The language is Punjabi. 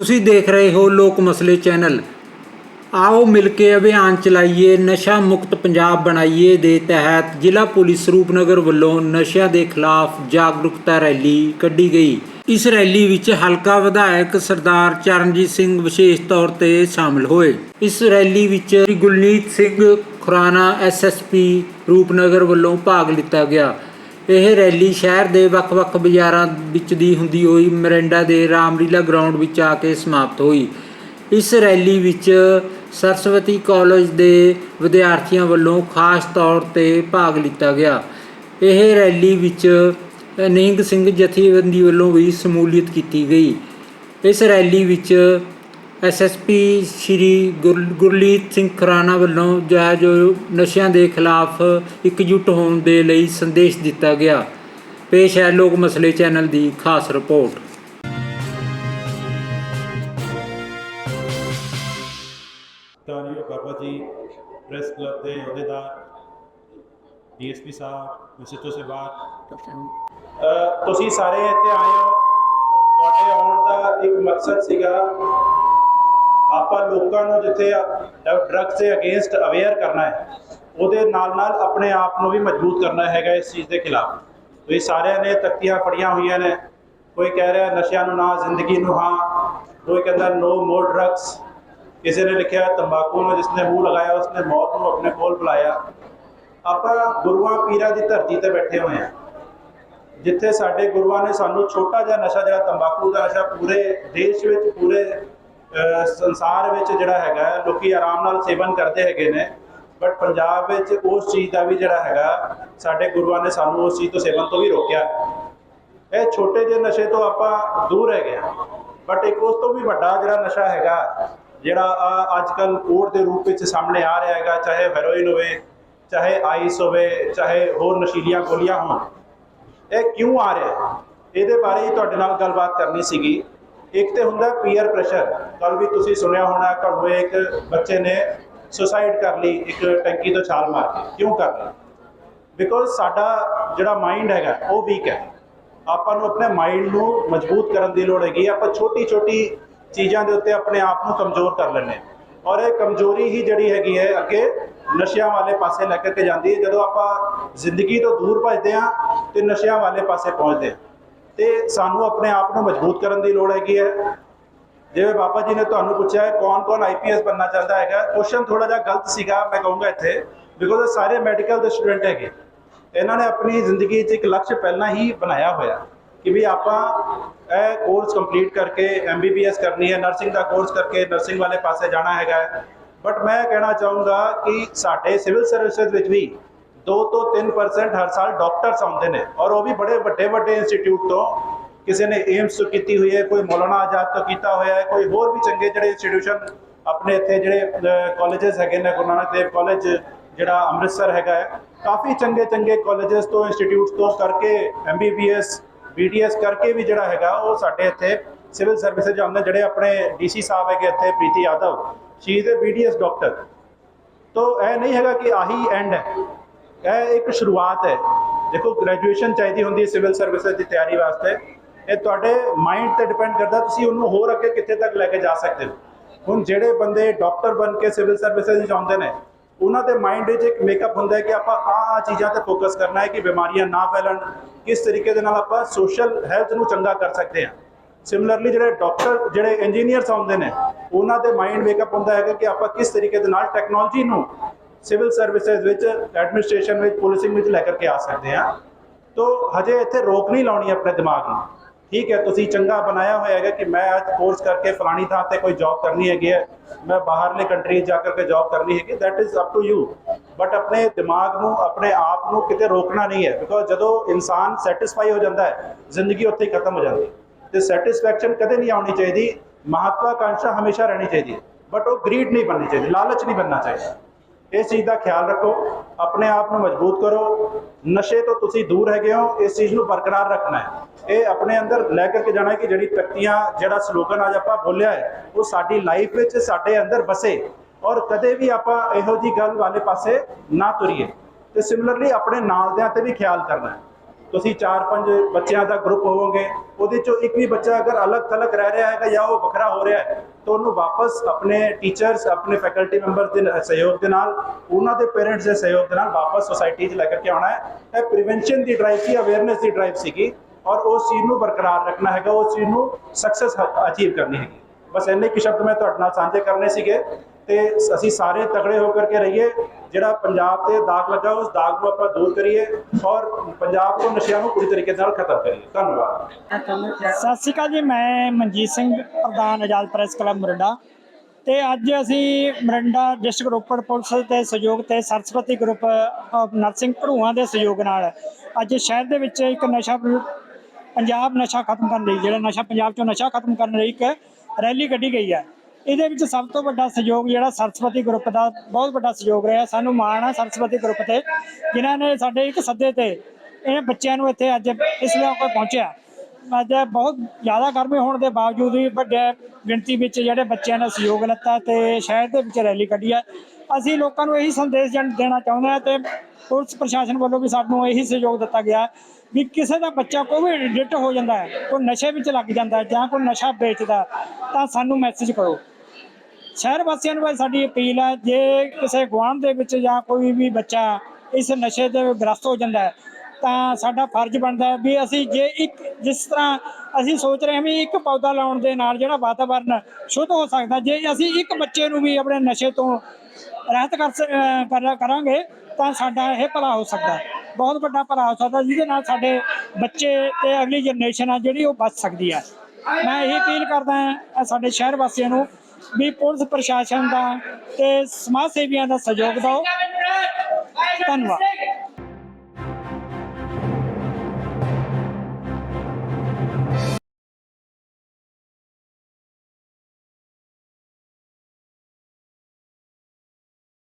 ਤੁਸੀਂ ਦੇਖ ਰਹੇ ਹੋ ਲੋਕ ਮਸਲੇ ਚੈਨਲ। ਆਓ ਮਿਲ ਕੇ ਅਭਿਆਨ ਚਲਾਈਏ, ਨਸ਼ਾ ਮੁਕਤ ਪੰਜਾਬ ਬਣਾਈਏ ਦੇ ਤਹਿਤ ਜ਼ਿਲ੍ਹਾ ਪੁਲਿਸ ਰੂਪਨਗਰ ਵੱਲੋਂ ਨਸ਼ਿਆਂ ਦੇ ਖਿਲਾਫ ਜਾਗਰੂਕਤਾ ਰੈਲੀ ਕੱਢੀ ਗਈ। ਇਸ ਰੈਲੀ ਵਿੱਚ ਹਲਕਾ ਵਿਧਾਇਕ ਸਰਦਾਰ ਚਰਨਜੀਤ ਸਿੰਘ ਵਿਸ਼ੇਸ਼ ਤੌਰ ਤੇ ਸ਼ਾਮਲ ਹੋਏ। ਇਸ ਰੈਲੀ ਵਿੱਚ ਸ੍ਰੀ ਗੁਲਨੀਤ ਸਿੰਘ ਖੁਰਾਨਾ ਐਸਐਸਪੀ ਰੂਪਨਗਰ ਵੱਲੋਂ ਭਾਗ ਲਿੱਤਾ ਗਿਆ। ਇਹ ਰੈਲੀ ਸ਼ਹਿਰ ਦੇ ਵੱਖ-ਵੱਖ ਬਾਜ਼ਾਰਾਂ ਵਿੱਚ ਦੀ ਹੁੰਦੀ ਹੋਈ, ਮਰਿੰਡਾ ਦੇ ਰਾਮਲੀਲਾ ਗਰਾਊਂਡ ਵਿੱਚ ਆ ਕੇ ਸਮਾਪਤ ਹੋਈ। ਇਸ ਰੈਲੀ ਵਿੱਚ ਸਰਸਵਤੀ ਕਾਲਜ ਦੇ ਵਿਦਿਆਰਥੀਆਂ ਵੱਲੋਂ ਖਾਸ ਤੌਰ ਤੇ ਭਾਗ ਲਿੱਤਾ ਗਿਆ। ਇਹ ਰੈਲੀ ਵਿੱਚ ਨਿਹੰਗ ਸਿੰਘ ਜਥੇਬੰਦੀ ਵੱਲੋਂ ਵੀ ਸ਼ਮੂਲੀਅਤ ਕੀਤੀ ਗਈ। ਇਸ ਰੈਲੀ ਵਿੱਚ ਐਸਐਸਪੀ ਸ਼੍ਰੀ ਗੁਰ- ਗੁਰਲੀਤ ਸਿੰਘ ਖਰਾਣਾ ਵੱਲੋਂ ਜਾ ਜੋ ਨਸ਼ਿਆਂ ਦੇ ਖਿਲਾਫ ਇਕਜੁੱਟ ਹੋਣ ਦੇ ਲਈ ਸੰਦੇਸ਼ ਦਿੱਤਾ ਗਿਆ। ਪੇਸ਼ ਹੈ ਲੋਕ ਮਸਲੇ ਚੈਨਲ ਦੀ ਖਾਸ report. ਧੰਨਯੋਗ Baba ji, press club ਦੇ ਅਹੁਦੇਦਾਰ, ਡੀਐਸਪੀ ਸਾਹਿਬ ਵਿਸਿਟਰ ਸਾਹਿਬਾਨ। ਤੁਸੀਂ ਸਾਰੇ ਇੱਥੇ ਆਏ ਹੋ। ਤੁਹਾਡੇ ਆਉਣ ਦਾ ਇੱਕ ਮਕਸਦ ਸੀਗਾ ਆਪਾਂ ਲੋਕਾਂ ਨੂੰ ਜਿੱਥੇ ਡਰੱਗਸ ਦੇ ਅਗੇਂਸਟ ਅਵੇਅਰ ਕਰਨਾ ਹੈ, ਉਹਦੇ ਨਾਲ ਨਾਲ ਆਪਣੇ ਆਪ ਨੂੰ ਵੀ ਮਜ਼ਬੂਤ ਕਰਨਾ ਹੈਗਾ ਇਸ ਚੀਜ਼ ਦੇ ਖਿਲਾਫ। ਤੁਸੀਂ ਸਾਰਿਆਂ ਨੇ ਤਖਤੀਆਂ ਪੜੀਆਂ ਹੋਈਆਂ ਨੇ। ਕੋਈ ਕਹਿ ਰਿਹਾ ਨਸ਼ਿਆਂ ਨੂੰ ਨਾ, ਜ਼ਿੰਦਗੀ ਨੂੰ ਹਾਂ। ਕੋਈ ਕਹਿੰਦਾ ਨੋ ਮੋਰ ਡਰੱਗਸ ਕਿਸੇ ਨੇ ਲਿਖਿਆ ਤੰਬਾਕੂ ਨੂੰ ਜਿਸਨੇ ਮੂੰਹ ਲਗਾਇਆ, ਉਸਨੇ ਮੌਤ ਨੂੰ ਆਪਣੇ ਕੋਲ ਬੁਲਾਇਆ। ਆਪਾਂ ਗੁਰੂਆਂ ਪੀਰਾਂ ਦੀ ਧਰਤੀ ਤੇ ਬੈਠੇ ਹੋਏ ਹਾਂ। ਜਿੱਥੇ ਸਾਡੇ ਗੁਰੂਆਂ ਨੇ ਸਾਨੂੰ ਛੋਟਾ ਜਿਹਾ ਨਸ਼ਾ, ਜਿਹੜਾ ਤੰਬਾਕੂ ਦਾ ਨਸ਼ਾ ਪੂਰੇ ਦੇਸ਼ ਵਿੱਚ, ਪੂਰੇ ਸੰਸਾਰ ਵਿੱਚ ਜਿਹੜਾ ਹੈਗਾ ਹੈ, ਲੋਕੀ ਆਰਾਮ ਨਾਲ ਸੇਵਨ ਕਰਦੇ ਹੈਗੇ ਨੇ ਬਟ ਪੰਜਾਬ ਵਿੱਚ ਉਸ ਚੀਜ਼ ਦਾ ਵੀ ਜਿਹੜਾ ਹੈਗਾ ਸਾਡੇ ਗੁਰੂਆਂ ਨੇ ਸਾਨੂੰ ਉਸ ਚੀਜ਼ ਤੋਂ ਸੇਵਨ ਤੋਂ ਵੀ ਰੋਕਿਆ। ਇਹ ਛੋਟੇ ਜਿਹੇ ਨਸ਼ੇ ਤੋਂ ਆਪਾਂ ਦੂਰ ਹੈਗੇ ਹਾਂ ਬਟ ਇੱਕ ਉਸ ਤੋਂ ਵੀ ਵੱਡਾ ਜਿਹੜਾ ਨਸ਼ਾ ਹੈਗਾ ਜਿਹੜਾ ਅੱਜ ਕੱਲ ਕੋਡ ਦੇ ਰੂਪ ਵਿੱਚ ਸਾਹਮਣੇ ਆ ਰਿਹਾ ਹੈਗਾ ਚਾਹੇ ਹੈਰੋਇਨ ਹੋਵੇ ਚਾਹੇ ਆਈਸ ਹੋਵੇ ਚਾਹੇ ਹੋਰ ਨਸ਼ੀਲੀਆਂ ਗੋਲੀਆਂ ਹੋਣ ਇਹ ਕਿਉਂ ਆ ਰਿਹਾ? ਇਹਦੇ ਬਾਰੇ ਹੀ ਤੁਹਾਡੇ ਨਾਲ ਗੱਲਬਾਤ ਕਰਨੀ ਸੀਗੀ। ਇੱਕ ਤੇ ਹੁੰਦਾ ਪੀਅਰ ਪ੍ਰੈਸ਼ਰ ਕੱਲ ਵੀ ਤੁਸੀਂ ਸੁਣਿਆ ਹੋਣਾ ਘਰੋਂ ਇੱਕ ਬੱਚੇ ਨੇ ਸੁਸਾਈਡ ਕਰ ਲਈ, ਇੱਕ ਟੈਂਕੀ ਤੋਂ ਛਾਲ ਮਾਰ ਕੇ। ਕਿਉਂ ਕਰ ਲਈ? ਬਿਕੋਜ਼ ਸਾਡਾ ਜਿਹੜਾ ਮਾਈਂਡ ਹੈਗਾ, ਉਹ ਵੀਕ ਹੈ। ਆਪਾਂ ਨੂੰ ਆਪਣੇ ਮਾਈਂਡ ਨੂੰ ਮਜ਼ਬੂਤ ਕਰਨ ਦੀ ਲੋੜ ਹੈਗੀ। ਆਪਾਂ ਛੋਟੀ ਛੋਟੀ ਚੀਜ਼ਾਂ ਦੇ ਉੱਤੇ ਆਪਣੇ ਆਪ ਨੂੰ ਕਮਜ਼ੋਰ ਕਰ ਲੈਂਦੇ ਹਾਂ। ਔਰ ਇਹ ਕਮਜ਼ੋਰੀ ਹੀ ਜਿਹੜੀ ਹੈਗੀ ਹੈ, ਅੱਗੇ ਨਸ਼ਿਆਂ ਵਾਲੇ ਪਾਸੇ ਲੈ ਕੇ ਜਾਂਦੀ ਹੈ। ਜਦੋਂ ਆਪਾਂ ਜ਼ਿੰਦਗੀ ਤੋਂ ਦੂਰ ਭੱਜਦੇ ਹਾਂ, ਤੇ ਨਸ਼ਿਆਂ ਵਾਲੇ ਪਾਸੇ ਪਹੁੰਚਦੇ ਹਾਂ। ਤੇ ਸਾਨੂੰ ਆਪਣੇ ਆਪ ਨੂੰ ਮਜ਼ਬੂਤ ਕਰਨ ਦੀ ਲੋੜ ਹੈਗੀ ਹੈ। ਜਿਵੇਂ ਬਾਬਾ ਜੀ ਨੇ ਤੁਹਾਨੂੰ ਪੁੱਛਿਆ ਹੈ, ਕੌਣ ਕੌਣ ਆਈਪੀਐਸ ਬਣਨਾ ਚਾਹੁੰਦਾ ਹੈਗਾ ਕੁਐਸਚਨ ਥੋੜਾ ਜਿਹਾ ਗਲਤ ਸੀਗਾ, ਮੈਂ ਕਹੂੰਗਾ ਇੱਥੇ ਬਿਕੋਜ਼ ਇਹ ਸਾਰੇ ਮੈਡੀਕਲ ਦੇ ਸਟੂਡੈਂਟ ਹੈਗੇ। ਇਹਨਾਂ ਨੇ ਆਪਣੀ ਜ਼ਿੰਦਗੀ 'ਚ ਇੱਕ ਲਕਸ਼ ਪਹਿਲਾਂ ਹੀ ਬਣਾਇਆ ਹੋਇਆ ਕਿ ਵੀ ਆਪਾਂ ਇਹ ਕੋਰਸ ਕੰਪਲੀਟ ਕਰਕੇ ਐਮਬੀਬੀਐਸ ਕਰਨੀ ਹੈ ਨਰਸਿੰਗ ਦਾ ਕੋਰਸ ਕਰਕੇ ਨਰਸਿੰਗ ਵਾਲੇ ਪਾਸੇ ਜਾਣਾ ਹੈਗਾ ਬਟ ਮੈਂ ਕਹਿਣਾ ਚਾਹੂੰਗਾ ਕਿ ਸਾਡੇ ਸਿਵਲ ਸਰਵਿਸਿਜ਼ ਵਿੱਚ ਵੀ 2 ਤੋਂ 3% ਹਰ ਸਾਲ ਡਾਕਟਰਸ ਆਉਂਦੇ ਨੇ ਔਰ ਉਹ ਵੀ ਬੜੇ ਵੱਡੇ ਵੱਡੇ ਇੰਸਟੀਚਿਊਟ ਤੋਂ ਕਿਸੇ ਨੇ ਏਮਸ ਤੋਂ ਕੀਤੀ ਹੋਈ ਹੈ, ਕੋਈ ਮੌਲਾਨਾ ਆਜ਼ਾਦ ਤੋਂ ਕੀਤਾ ਹੋਇਆ ਹੈ, ਕੋਈ ਹੋਰ ਵੀ ਚੰਗੇ ਜਿਹੜੇ ਇੰਸਟੀਟਿਊਸ਼ਨ ਆਪਣੇ ਇੱਥੇ ਜਿਹੜੇ ਕਾਲਜਸ ਹੈਗੇ ਨੇ, ਗੁਰੂ ਨਾਨਕ ਦੇਵ ਕਾਲਜ ਜਿਹੜਾ ਅੰਮ੍ਰਿਤਸਰ ਹੈਗਾ ਹੈ, ਕਾਫੀ ਚੰਗੇ ਚੰਗੇ ਕਾਲਜਸ ਤੋਂ ਇੰਸਟੀਟਿਊਟਸ ਤੋਂ ਕਰਕੇ ਐਮਬੀਬੀਐਸ ਬੀਡੀਐਸ ਕਰਕੇ ਵੀ ਜਿਹੜਾ ਹੈਗਾ, ਉਹ ਸਾਡੇ ਇੱਥੇ ਸਿਵਲ ਸਰਵਿਸਿਜ਼ ਜਾਂਦੇ ਜਿਹੜੇ ਆਪਣੇ ਡੀਸੀ ਸਾਹਿਬ ਹੈਗੇ ਇੱਥੇ, Preeti Yadav she is a BDS doctor ਤੋਂ ਇਹ ਨਹੀਂ ਹੈਗਾ ਕਿ ਆਹੀ ਐਂਡ ਹੈ। ਇਹ ਇੱਕ ਸ਼ੁਰੂਆਤ ਹੈ। ਦੇਖੋ ਗ੍ਰੈਜੂਏਸ਼ਨ ਚਾਹੀਦੀ ਹੁੰਦੀ ਹੈ ਸਿਵਲ ਸਰਵਿਸਿਜ਼ ਦੀ ਤਿਆਰੀ ਵਾਸਤੇ। ਇਹ ਤੁਹਾਡੇ ਮਾਈਂਡ ਤੇ ਡਿਪੈਂਡ ਕਰਦਾ, ਤੁਸੀਂ ਉਹਨੂੰ ਹੋਰ ਅੱਗੇ ਕਿੱਥੇ ਤੱਕ ਲੈ ਕੇ ਜਾ ਸਕਦੇ ਹੋ। ਹੁਣ ਜਿਹੜੇ ਬੰਦੇ ਡਾਕਟਰ ਬਣ ਕੇ ਸਿਵਲ ਸਰਵਿਸਿਜ਼ ਵਿੱਚ ਆਉਂਦੇ ਨੇ, ਉਹਨਾਂ ਦੇ ਮਾਈਂਡ ਵਿੱਚ ਇੱਕ ਮੇਕਅਪ ਹੁੰਦਾ ਹੈ ਕਿ ਆਪਾਂ ਆਹ ਆਹ ਚੀਜ਼ਾਂ ਤੇ ਫੋਕਸ ਕਰਨਾ ਹੈ ਕਿ ਬਿਮਾਰੀਆਂ ਨਾ ਫੈਲਣ। ਕਿਸ ਤਰੀਕੇ ਦੇ ਨਾਲ ਆਪਾਂ ਸੋਸ਼ਲ ਹੈਲਥ ਨੂੰ ਚੰਗਾ ਕਰ ਸਕਦੇ ਹਾਂ। ਸਿਮਿਲਰਲੀ ਜਿਹੜੇ ਡਾਕਟਰ ਜਿਹੜੇ ਇੰਜੀਨੀਅਰਸ ਆਉਂਦੇ ਨੇ, ਉਹਨਾਂ ਦੇ ਮਾਈਂਡ ਮੇਕਅਪ ਹੁੰਦਾ ਹੈਗਾ ਕਿ ਆਪਾਂ ਕਿਸ ਤਰੀਕੇ ਦੇ ਨਾਲ ਟੈਕਨੋਲੋਜੀ ਨੂੰ ਸਿਵਲ ਸਰਵਿਸਿਜ਼ ਵਿੱਚ, ਐਡਮਿਨਿਸਟ੍ਰੇਸ਼ਨ ਵਿੱਚ, ਪੁਲਿਸਿੰਗ ਵਿੱਚ ਲੈ ਕਰਕੇ ਆ ਸਕਦੇ ਹਾਂ। ਤੋ ਹਜੇ ਇੱਥੇ ਰੋਕ ਨਹੀਂ ਲਾਉਣੀ ਆਪਣੇ ਦਿਮਾਗ ਨੂੰ। ਠੀਕ ਹੈ, ਤੁਸੀਂ ਚੰਗਾ ਬਣਾਇਆ ਹੋਇਆ ਹੈਗਾ ਕਿ ਮੈਂ ਅੱਜ ਕੋਰਸ ਕਰਕੇ ਫਲਾਣੀ ਥਾਂ ਤੇ ਕੋਈ ਜੌਬ ਕਰਨੀ ਹੈਗੀ ਹੈ। ਮੈਂ ਬਾਹਰਲੇ ਕੰਟਰੀ ਜਾ ਕਰਕੇ ਜੌਬ ਕਰਨੀ ਹੈਗੀ that is up to you but ਆਪਣੇ ਦਿਮਾਗ ਨੂੰ, ਆਪਣੇ ਆਪ ਨੂੰ ਕਿਤੇ ਰੋਕਣਾ ਨਹੀਂ ਹੈ ਬਿਕੋਜ਼ ਜਦੋਂ ਇਨਸਾਨ ਸੈਟੀਸਫਾਈ ਹੋ ਜਾਂਦਾ ਹੈ, ਜ਼ਿੰਦਗੀ ਉੱਥੇ ਹੀ ਖਤਮ ਹੋ ਜਾਂਦੀ ਹੈ। ਤੇ ਸੈਟੀਸਫੈਕਸ਼ਨ ਕਦੇ ਨਹੀਂ ਆਉਣੀ ਚਾਹੀਦੀ, ਮਹੱਤਵਾਕਾਂਸ਼ਾ ਹਮੇਸ਼ਾ ਰਹਿਣੀ ਚਾਹੀਦੀ ਹੈ। ਬਟ ਉਹ ਗਰੀਡ ਨਹੀਂ ਬਣਨੀ ਚਾਹੀਦੀ, ਲਾਲਚ ਨਹੀਂ ਬਣਨਾ ਚਾਹੀਦਾ। ਇਸ ਚੀਜ਼ ਦਾ ਖਿਆਲ ਰੱਖੋ, ਆਪਣੇ ਆਪ ਨੂੰ ਮਜ਼ਬੂਤ ਕਰੋ। ਨਸ਼ੇ ਤੋਂ ਤੁਸੀਂ ਦੂਰ ਹੈਗੇ ਹੋ, ਇਸ ਚੀਜ਼ ਨੂੰ ਬਰਕਰਾਰ ਰੱਖਣਾ ਹੈ। ਇਹ ਆਪਣੇ ਅੰਦਰ ਲੈ ਕਰਕੇ ਜਾਣਾ ਹੈ ਕਿ ਜਿਹੜੀ ਤਕਤੀਆਂ, ਜਿਹੜਾ ਸਲੋਗਨ ਅੱਜ ਆਪਾਂ ਬੋਲਿਆ ਹੈ, ਉਹ ਸਾਡੀ ਲਾਈਫ ਵਿੱਚ ਸਾਡੇ ਅੰਦਰ ਬਸੇ ਔਰ ਕਦੇ ਵੀ ਆਪਾਂ ਇਹੋ ਜੀ ਗੱਲ ਵਾਲੇ ਪਾਸੇ ਨਾ ਤੁਰੀਏ। ਤੇ ਸਿਮਿਲਰਲੀ ਆਪਣੇ ਨਾਲ ਦਿਆਂ ਤੇ ਵੀ ਖਿਆਲ ਕਰਨਾ ਹੈ। ਤੁਸੀਂ 4-5 ਬੱਚਿਆਂ ਦਾ ਗਰੁੱਪ ਹੋਵੋਗੇ, ਉਹਦੇ ਚੋਂ ਇੱਕ ਵੀ ਬੱਚਾ ਅਗਰ ਅਲੱਗ-ਥਲੱਗ ਰਹਿ ਰਿਹਾ ਹੈਗਾ ਜਾਂ ਉਹ ਵੱਖਰਾ ਹੋ ਰਿਹਾ ਹੈ, ਤਾਂ ਉਹਨੂੰ ਵਾਪਸ ਆਪਣੇ ਟੀਚਰਸ ਆਪਣੇ ਫੈਕਲਟੀ ਮੈਂਬਰ ਦੇ ਸਹਿਯੋਗ ਦੇ ਨਾਲ, ਉਹਨਾਂ ਦੇ ਪੇਰੈਂਟਸ ਦੇ ਸਹਿਯੋਗ ਦੇ ਨਾਲ ਵਾਪਸ ਸੋਸਾਇਟੀ 'ਚ ਲੈ ਕੇ ਆਉਣਾ ਹੈ। ਇਹ ਪ੍ਰੀਵੈਂਸ਼ਨ ਦੀ ਡਰਾਈਵ ਸੀ ਅਵੇਅਰਨੈਸ ਦੀ ਡਰਾਈਵ ਸੀਗੀ ਔਰ ਉਸ ਚੀਜ਼ ਨੂੰ ਬਰਕਰਾਰ ਰੱਖਣਾ ਹੈਗਾ, ਉਸ ਚੀਜ਼ ਨੂੰ ਸਕਸੈਸ ਅਚੀਵ ਕਰਨੀ ਹੈਗੀ। ਬਸ ਇੰਨੇ ਕੁ ਸ਼ਬਦ ਮੈਂ ਤੁਹਾਡੇ ਨਾਲ ਸਾਂਝੇ ਕਰਨੇ ਸੀਗੇ। ਤੇ ਅਸੀਂ ਸਾਰੇ ਤਕੜੇ ਹੋ ਕਰਕੇ ਰਹੀਏ। ਜਿਹੜਾ ਪੰਜਾਬ ਤੇ ਦਾਗ ਲੱਗਾ, ਉਸ ਦਾਗ ਨੂੰ ਆਪਾਂ ਦੂਰ ਕਰੀਏ ਔਰ ਪੰਜਾਬ ਤੋਂ ਨਸ਼ਿਆਂ ਨੂੰ ਪੂਰੀ ਤਰੀਕੇ ਨਾਲ ਖਤਮ ਕਰੀਏ। ਧੰਨਵਾਦ। ਸਤਿ ਸ਼੍ਰੀ ਅਕਾਲ ਜੀ, ਮੈਂ ਮਨਜੀਤ ਸਿੰਘ, ਪ੍ਰਧਾਨ ਆਜ਼ਾਦ ਪ੍ਰੈਸ ਕਲੱਬ ਮੋਰਿੰਡਾ। ਤੇ ਅੱਜ ਅਸੀਂ ਮਰਿੰਡਾ ਡਿਸਟ੍ਰਿਕਟ ਰੋਪੜ ਪੁਲਿਸ ਦੇ ਸਹਿਯੋਗ ਤੇ ਸਰਸਵਤੀ ਗਰੁੱਪ ਆਫ ਨਰਸਿੰਗ ਭੜੂਆਂ ਦੇ ਸਹਿਯੋਗ ਨਾਲ ਅੱਜ ਸ਼ਹਿਰ ਦੇ ਵਿੱਚ ਇੱਕ ਨਸ਼ਾ ਪੰਜਾਬ ਨਸ਼ਾ ਖਤਮ ਕਰਨ ਲਈ, ਜਿਹੜਾ ਨਸ਼ਾ ਪੰਜਾਬ ਚੋਂ ਨਸ਼ਾ ਖਤਮ ਕਰਨ ਲਈ ਇੱਕ ਰੈਲੀ ਕੱਢੀ ਗਈ ਹੈ। ਇਹਦੇ ਵਿੱਚ ਸਭ ਤੋਂ ਵੱਡਾ ਸਹਿਯੋਗ ਜਿਹੜਾ ਸਰਸਵਤੀ ਗਰੁੱਪ ਦਾ ਬਹੁਤ ਵੱਡਾ ਸਹਿਯੋਗ ਰਿਹਾ। ਸਾਨੂੰ ਮਾਣ ਹੈ ਸਰਸਵਤੀ ਗਰੁੱਪ ਤੇ, ਜਿਨ੍ਹਾਂ ਨੇ ਸਾਡੇ ਇੱਕ ਸੱਦੇ ਤੇ ਇਹ ਬੱਚਿਆਂ ਨੂੰ ਇੱਥੇ ਅੱਜ ਇਸ ਲਈ ਪਹੁੰਚਿਆ। ਅੱਜ ਬਹੁਤ ਜ਼ਿਆਦਾ ਗਰਮੀ ਹੋਣ ਦੇ ਬਾਵਜੂਦ ਵੀ ਵੱਡੇ ਗਿਣਤੀ ਵਿੱਚ ਜਿਹੜੇ ਬੱਚਿਆਂ ਨੇ ਸਹਿਯੋਗ ਲਿੱਤਾ ਤੇ ਸ਼ਹਿਰ ਦੇ ਵਿੱਚ ਰੈਲੀ ਕੱਢੀ ਹੈ ਅਸੀਂ ਲੋਕਾਂ ਨੂੰ ਇਹੀ ਸੰਦੇਸ਼ ਜਨ- ਦੇਣਾ ਚਾਹੁੰਦੇ ਹਾਂ ਤੇ ਪੁਲਿਸ ਪ੍ਰਸ਼ਾਸਨ ਵੱਲੋਂ ਵੀ ਸਾਨੂੰ ਇਹੀ ਸਹਿਯੋਗ ਦਿੱਤਾ ਗਿਆ ਵੀ ਕਿਸੇ ਦਾ ਬੱਚਾ ਕੋਈ ਵੀ ਐਡਿਕਟ ਹੋ ਜਾਂਦਾ ਹੈ, ਕੋਈ ਨਸ਼ੇ ਵਿੱਚ ਲੱਗ ਜਾਂਦਾ ਜਾਂ ਕੋਈ ਨਸ਼ਾ ਵੇਚਦਾ ਤਾਂ ਸਾਨੂੰ ਮੈਸੇਜ ਕਰੋ। ਸ਼ਹਿਰ ਵਾਸੀਆਂ ਨੂੰ ਵੀ ਸਾਡੀ ਅਪੀਲ ਹੈ, ਜੇ ਕਿਸੇ ਗੁਆਂਢ ਦੇ ਵਿੱਚ ਜਾਂ ਕੋਈ ਵੀ ਬੱਚਾ ਇਸ ਨਸ਼ੇ ਦੇ ਗ੍ਰਸਤ ਹੋ ਜਾਂਦਾ ਹੈ, ਤਾਂ ਸਾਡਾ ਫਰਜ਼ ਬਣਦਾ ਵੀ ਅਸੀਂ ਜੇ ਇੱਕ, ਜਿਸ ਤਰ੍ਹਾਂ ਅਸੀਂ ਸੋਚ ਰਹੇ ਹਾਂ ਵੀ ਇੱਕ ਪੌਦਾ ਲਾਉਣ ਦੇ ਨਾਲ ਜਿਹੜਾ ਵਾਤਾਵਰਨ ਸ਼ੁੱਧ ਹੋ ਸਕਦਾ ਜੇ ਅਸੀਂ ਇੱਕ ਬੱਚੇ ਨੂੰ ਵੀ ਆਪਣੇ ਨਸ਼ੇ ਤੋਂ ਰਹਿਤ ਕਰ ਸ- ਕਰਾਂਗੇ, ਤਾਂ ਸਾਡਾ ਇਹ ਭਲਾ ਹੋ ਸਕਦਾ ਬਹੁਤ ਵੱਡਾ ਭਲਾ ਹੋ ਸਕਦਾ ਜਿਹਦੇ ਨਾਲ ਸਾਡੇ ਬੱਚੇ ਤੇ ਅਗਲੀ ਜਨਰੇਸ਼ਨ ਆ ਜਿਹੜੀ ਉਹ ਬਚ ਸਕਦੀ ਹੈ। ਮੈਂ ਇਹ ਅਪੀਲ ਕਰਦਾ ਸਾਡੇ ਸ਼ਹਿਰ ਵਾਸੀਆਂ ਨੂੰ ਵੀ ਪੁਲਿਸ ਪ੍ਰਸ਼ਾਸਨ ਦਾ ਤੇ ਸਮਾਜ ਸੇਵੀਆਂ ਦਾ ਸਹਿਯੋਗ ਦਿਓ। ਧੰਨਵਾਦ।